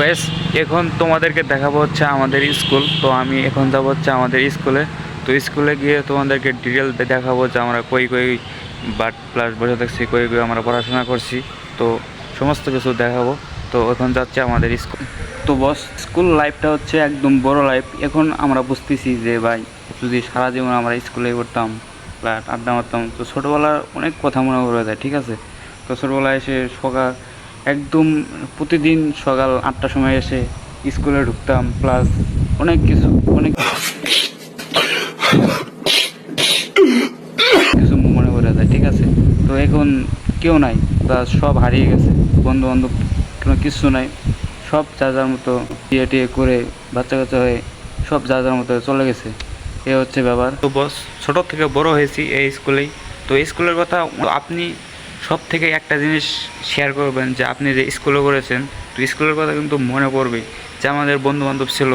Guys এখন তোমাদেরকে দেখাবো হচ্ছে আমাদের স্কুল। তো আমি এখন যাব হচ্ছে আমাদের স্কুলে। তো স্কুলে গিয়ে তোমাদেরকে ডিটেল দেখাবো যে আমরা কই কই বাট প্লাস বসে থাকছি, কই কই আমরা পড়াশোনা করছি। তো সমস্ত কিছু দেখাবো। তো এখন যাচ্ছে আমাদের স্কুল। তো বস স্কুল লাইফটা হচ্ছে একদম বড় লাইফ এখন আমরা বুঝতেছি যে, ভাই, যদি সারা জীবন আমরা স্কুলে পড়তাম প্লাস আড্ডা মারতাম, তো ছোটোবেলার অনেক কথা মনে পড়ে যায়, ঠিক আছে? তো ছোটোবেলায় এসে সকাল একদম প্রতিদিন সকাল আটটার সময় এসে স্কুলে ঢুকতাম প্লাস অনেক কিছু অনেক কিছু মনে পড়ে যায়, ঠিক আছে? তো এখন কেউ নাই তা সব হারিয়ে গেছে বন্ধু বান্ধব কোনো কিছু নাই, সব যার যার মতো টিয়ে টিয়ে করে বাচ্চা কাচ্চা হয়ে সব যার যার মতো চলে গেছে, এ হচ্ছে ব্যাপার। তো বস ছোটো থেকে বড় হয়েছি এই স্কুলেই। তো স্কুলের কথা আপনি সব থেকে একটা জিনিস শেয়ার করবেন যে আপনি যে স্কুলে করেছেন তো স্কুলের কথা কিন্তু মনে পড়বে। যে আমাদের বন্ধু বান্ধব ছিল,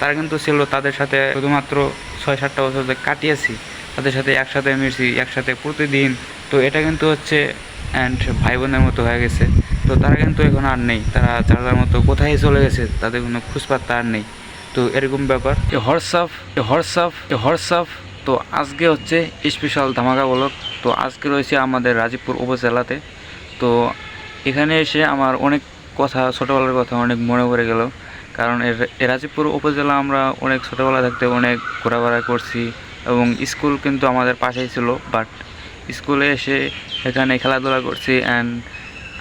তারা কিন্তু ছিল তাদের সাথে শুধুমাত্র ছয় সাতটা বছর কাটিয়েছি, তাদের সাথে একসাথে মিশি একসাথে প্রতিদিন। তো এটা কিন্তু হচ্ছে অ্যান্ড ভাই বোনের মতো হয়ে গেছে। তো তারা কিন্তু এখন আর নেই। তারা যার মতো কোথায় চলে গেছে, তাদের কোনো খুঁজপাত্তা আর নেই। তো এরকম ব্যাপার। হোয়াটসঅ্যাপ হোয়াটসঅ্যাপ হোয়াটসঅ্যাপ তো আজকে হচ্ছে স্পেশাল ধামাকা বলক তো আজকে রয়েছে আমাদের রাজীবপুর উপজেলাতে। তো এখানে এসে আমার অনেক কথা, ছোটোবেলার কথা অনেক মনে পড়ে গেল। কারণ এর রাজীবপুর উপজেলা আমরা অনেক ছোটোবেলা থাকতে অনেক ঘোরাফেরা করছি এবং স্কুল কিন্তু আমাদের পাশেই ছিল। বাট স্কুলে এসে এখানে খেলাধুলা করছি অ্যান্ড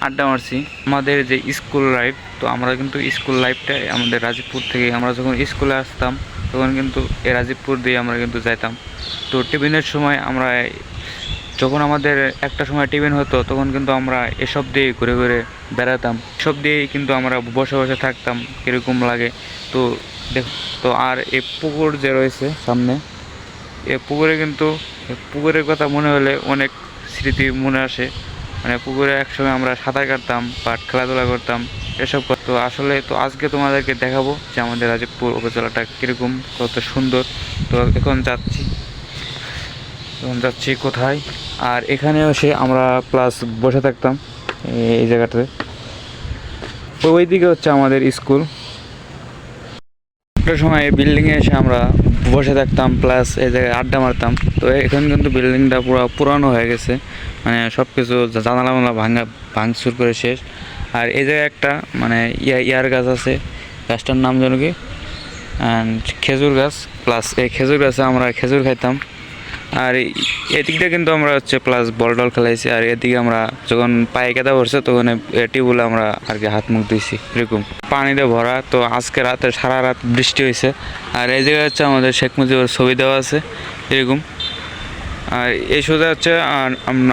আড্ডা মারছি। আমাদের যে স্কুল লাইফ তো আমরা কিন্তু স্কুল লাইফটাই আমাদের রাজীবপুর থেকে আমরা যখন স্কুলে আসতাম তখন কিন্তু এ রাজীবপুর দিয়ে আমরা কিন্তু যাইতাম। তো টিফিনের সময় আমরা যখন আমাদের একটা সময় টিফিন হতো, তখন কিন্তু আমরা এসব দিয়ে ঘুরে ঘুরে বেড়াতাম। এসব দিয়েই কিন্তু আমরা বসে বসে থাকতাম, কীরকম লাগে। তো দেখ, তো আর এ পুকুর যে রয়েছে সামনে, এ পুকুরে কিন্তু পুকুরের কথা মনে হলে অনেক স্মৃতি মনে আসে। মানে পুকুরে একসময় আমরা সাঁতার কাটতাম বা খেলাধুলা করতাম, এসব করতো আসলে তো আজকে তোমাদেরকে দেখাবো যে আমাদের রাজীবপুর উপজেলাটা কীরকম, কত সুন্দর। তো এখন যাচ্ছি। এখন যাচ্ছি কোথায়? আর এখানে এসে আমরা প্লাস বসে থাকতাম এই- এই জায়গাটাতে। ওই দিকে হচ্ছে আমাদের স্কুল। একটা সময় বিল্ডিংয়ে এসে আমরা বসে থাকতাম প্লাস এই জায়গায় আড্ডা মারতাম। তো এখন কিন্তু বিল্ডিংটা পুরো পুরানো হয়ে গেছে। মানে সব কিছু জানালা মালা ভাঙা, ভাঙচুর করে শেষ। আর এই জায়গায় একটা মানে ইয়া, ইয়ার গাছ আছে। গাছটার নাম যেন কি? খেজুর গাছ প্লাস এই খেজুর গাছে আমরা খেজুর খাইতাম। আর এই- এদিকটা কিন্তু আমরা হচ্ছে প্লাস বল টল খেলাইছি। আর এদিকে আমরা যখন পায়ে কেদা ভরছে তখন টিউবওয়েলে আমরা আর কি হাত মুখ দিয়েছি এরকম। পানিতে ভরা। তো আজকে রাতে সারা রাত বৃষ্টি হয়েছে আর এই জায়গায় হচ্ছে আমাদের শেখ মুজিবের ছবি দেওয়া আছে, এরকম। আর এই সোজা হচ্ছে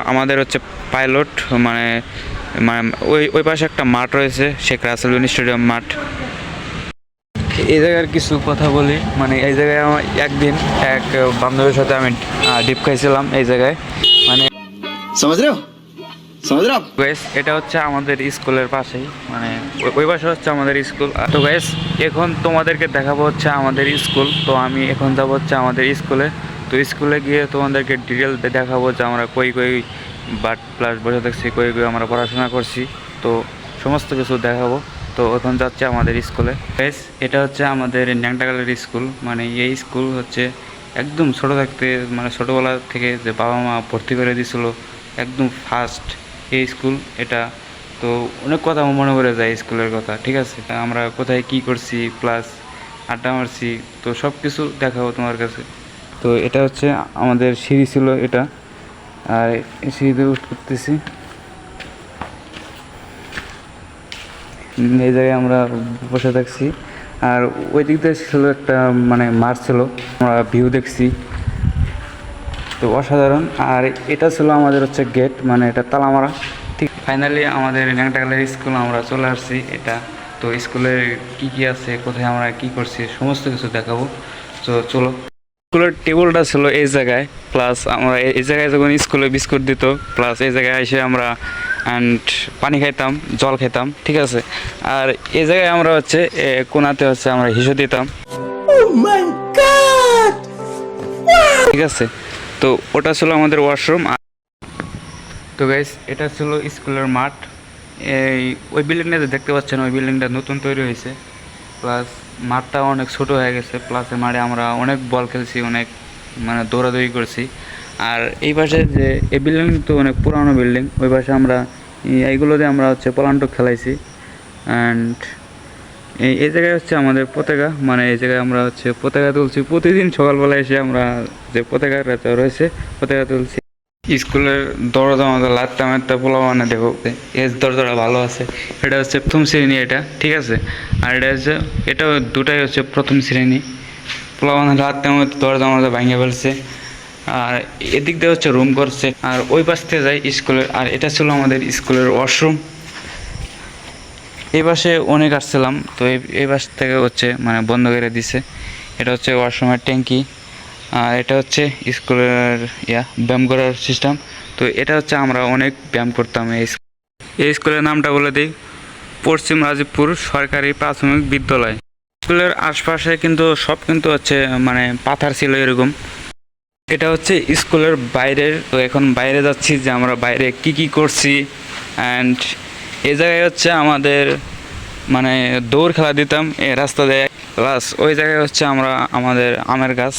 আমাদের হচ্ছে পাইলট মানে মানে ওই ওই পাশে একটা মাঠ রয়েছে, শেখ রাসেল স্টেডিয়াম মাঠ। এই জায়গার কিছু কথা বলি। মানে এই জায়গায় আমার একদিন এক বান্ধবীর সাথে আমি ডিপ খাইছিলাম এই জায়গায়। মানে এটা হচ্ছে আমাদের স্কুলের পাশেই। মানে ওই পাশে হচ্ছে আমাদের স্কুল। তো বেশ এখন তোমাদেরকে দেখাবো হচ্ছে আমাদের স্কুল। তো আমি এখন যাব হচ্ছে আমাদের স্কুলে। তো স্কুলে গিয়ে তোমাদেরকে ডিটেল দেখাবো যে আমরা কই কই বাট প্লাস বসে থাকছি কই কই আমরা পড়াশোনা করছি। তো সমস্ত কিছু দেখাবো। তো এখন যাচ্ছে আমাদের স্কুলে। গাইস এটা হচ্ছে আমাদের ন্যাংটাগালের স্কুল। মানে এই স্কুল হচ্ছে একদম ছোটো থাকতে মানে ছোটোবেলা থেকে যে বাবা মা ভর্তি করে দিয়েছিল, একদম ফার্স্ট এই স্কুল এটা। তো অনেক কথা মনে করে যায় স্কুলের কথা, ঠিক আছে? আমরা কোথায় কি করছি প্লাস আড্ডা মারছি, তো সব কিছু দেখাবো তোমার কাছে। তো এটা হচ্ছে আমাদের সিঁড়ি ছিল এটা। আর সিঁড়িতে উঠ এই জায়গায় আমরা বসে থাকছি। আর ওই দিক দিয়ে ছিল একটা মানে মাঠ ছিল। আমরা ভিউ দেখছি। তো অসাধারণ। আর এটা ছিল আমাদের হচ্ছে গেট মানে এটা তালামারা। ঠিক ফাইনালি আমাদের ন্যাংটাকালের স্কুল আমরা চলে আসছি। এটা তো স্কুলে কি কি আছে, কোথায় আমরা কি করছি, সমস্ত কিছু দেখাবো। তো চলো। স্কুলের টেবিলটা ছিল এই জায়গায় প্লাস আমরা এই- জায়গায় যখন স্কুলে বিস্কুট দিত প্লাস এই জায়গায় এসে আমরা অ্যান্ড পানি খাইতাম জল খেতাম ঠিক আছে? আর এই জায়গায় আমরা হচ্ছে কোনাতে হচ্ছে আমরা হিসো দিতাম। ঠিক আছে? তো ওটা ছিল আমাদের ওয়াশরুম তো গাইস এটা ছিল স্কুলের মাঠ। এই ওই বিল্ডিংটা যে দেখতে পাচ্ছেন ওই বিল্ডিংটা নতুন তৈরি হয়েছে প্লাস মাঠটা অনেক ছোট হয়ে গেছে প্লাস এই মাঠে আমরা অনেক বল খেলছি, অনেক মানে দৌড়াদৌড়ি করছি। আর এই পাশে যে এই বিল্ডিং তো অনেক পুরানো বিল্ডিং ওই পাশে আমরা এই- এইগুলোতে আমরা হচ্ছে পলান্টক খেলাইছি। অ্যান্ড এই এই জায়গায় হচ্ছে আমাদের পতাকা মানে এই জায়গায় আমরা হচ্ছে পতাকা তুলছি। প্রতিদিন সকালবেলা এসে আমরা যে পতাকাটা রয়েছে, পতাকা তুলছি। স্কুলের দরজা আমাদের লাত্তা মাত্তা পোলা মানে দেখো। এস দরজাটা ভালো আছে। এটা হচ্ছে প্রথম শ্রেণি এটা, ঠিক আছে? আর এটা হচ্ছে এটাও দুটাই হচ্ছে প্রথম শ্রেণি। পোলা মানে লাত্তা মধ্যে দরজা আমাদের ভাঙে ফেলছে। আর এদিক দিয়ে হচ্ছে রুম করছে। আর ওই পাশ থেকে যায় স্কুলের, আর এটা ছিল আমাদের স্কুলের ওয়াশরুম এই পাশে অনেক আসছিলাম, তো এই পাশ থেকে হচ্ছে মানে বন্ধ করে দিছে। এটা হচ্ছে ওয়াশরুমের ট্যাঙ্কি। আর এটা হচ্ছে স্কুলের, ইয়া, ব্যায়াম করার সিস্টেম তো এটা হচ্ছে আমরা অনেক ব্যায়াম করতাম এই এই স্কুলের নামটা বলে দিই, পশ্চিম রাজীবপুর সরকারি প্রাথমিক বিদ্যালয়। স্কুলের আশপাশে কিন্তু সব কিন্তু হচ্ছে মানে পাথার ছিল এরকম। এটা হচ্ছে স্কুলের বাইরের, তো এখন বাইরে যাচ্ছি যে আমরা বাইরে কি কি করছি। অ্যান্ড এই জায়গায় হচ্ছে আমাদের মানে দৌড় খেলা দিতাম, এ রাস্তা দিয়ে। প্লাস ওই জায়গায় হচ্ছে আমরা, আমাদের আমের গাছ।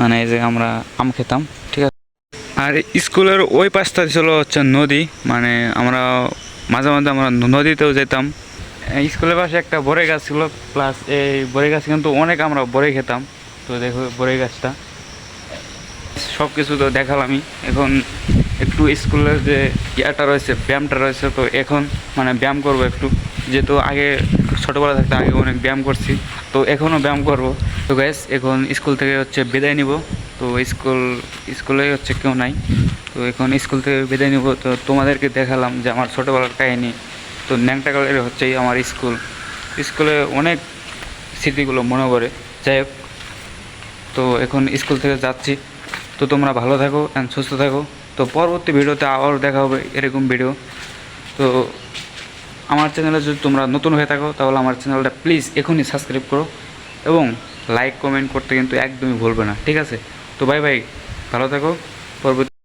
মানে এই যে আমরা আম খেতাম, ঠিক আছে? আর স্কুলের ওই পাশটা ছিল হচ্ছে নদী মানে আমরা মাঝে মাঝে আমরা নদীতেও যেতাম। স্কুলের পাশে একটা বড়ই গাছ ছিল প্লাস এই বড়ই গাছ কিন্তু অনেক আমরা বড়ই খেতাম। তো দেখো বড়ই গাছটা। সব কিছু তো দেখালামই। এখন একটু স্কুলের যে ইয়াটা রয়েছে, ব্যায়ামটা রয়েছে, তো এখন মানে ব্যায়াম করব একটু। যেহেতু আগে ছোটোবেলা থাকতে আগে অনেক ব্যায়াম করছি, তো এখনও ব্যায়াম করব। তো গ্যাস এখন স্কুল থেকে হচ্ছে বিদায় নিব। তো স্কুল স্কুলে হচ্ছে কেউ নাই। তো এখন স্কুল থেকে বিদায় নিব। তো তোমাদেরকে দেখালাম যে আমার ছোটোবেলার কাহিনী। তো ন্যাংটাকালের হচ্ছে আমার স্কুল স্কুলে অনেক স্মৃতিগুলো মনে করে যাই হোক, তো এখন স্কুল থেকে যাচ্ছি। তো তোমরা ভালো থাকো অ্যান্ড সুস্থ থাকো। তো পরবর্তী ভিডিওতে আবার দেখা হবে এরকম ভিডিও তো আমার চ্যানেলে যদি তোমরা নতুন হয়ে থাকো, তাহলে আমার চ্যানেলটা প্লিজ এখনই সাবস্ক্রাইব করো। এবং লাইক কমেন্ট করতে কিন্তু একদমই ভুলবে না। ঠিক আছে? তো বাই বাই ভালো থাকো। পরবর্তী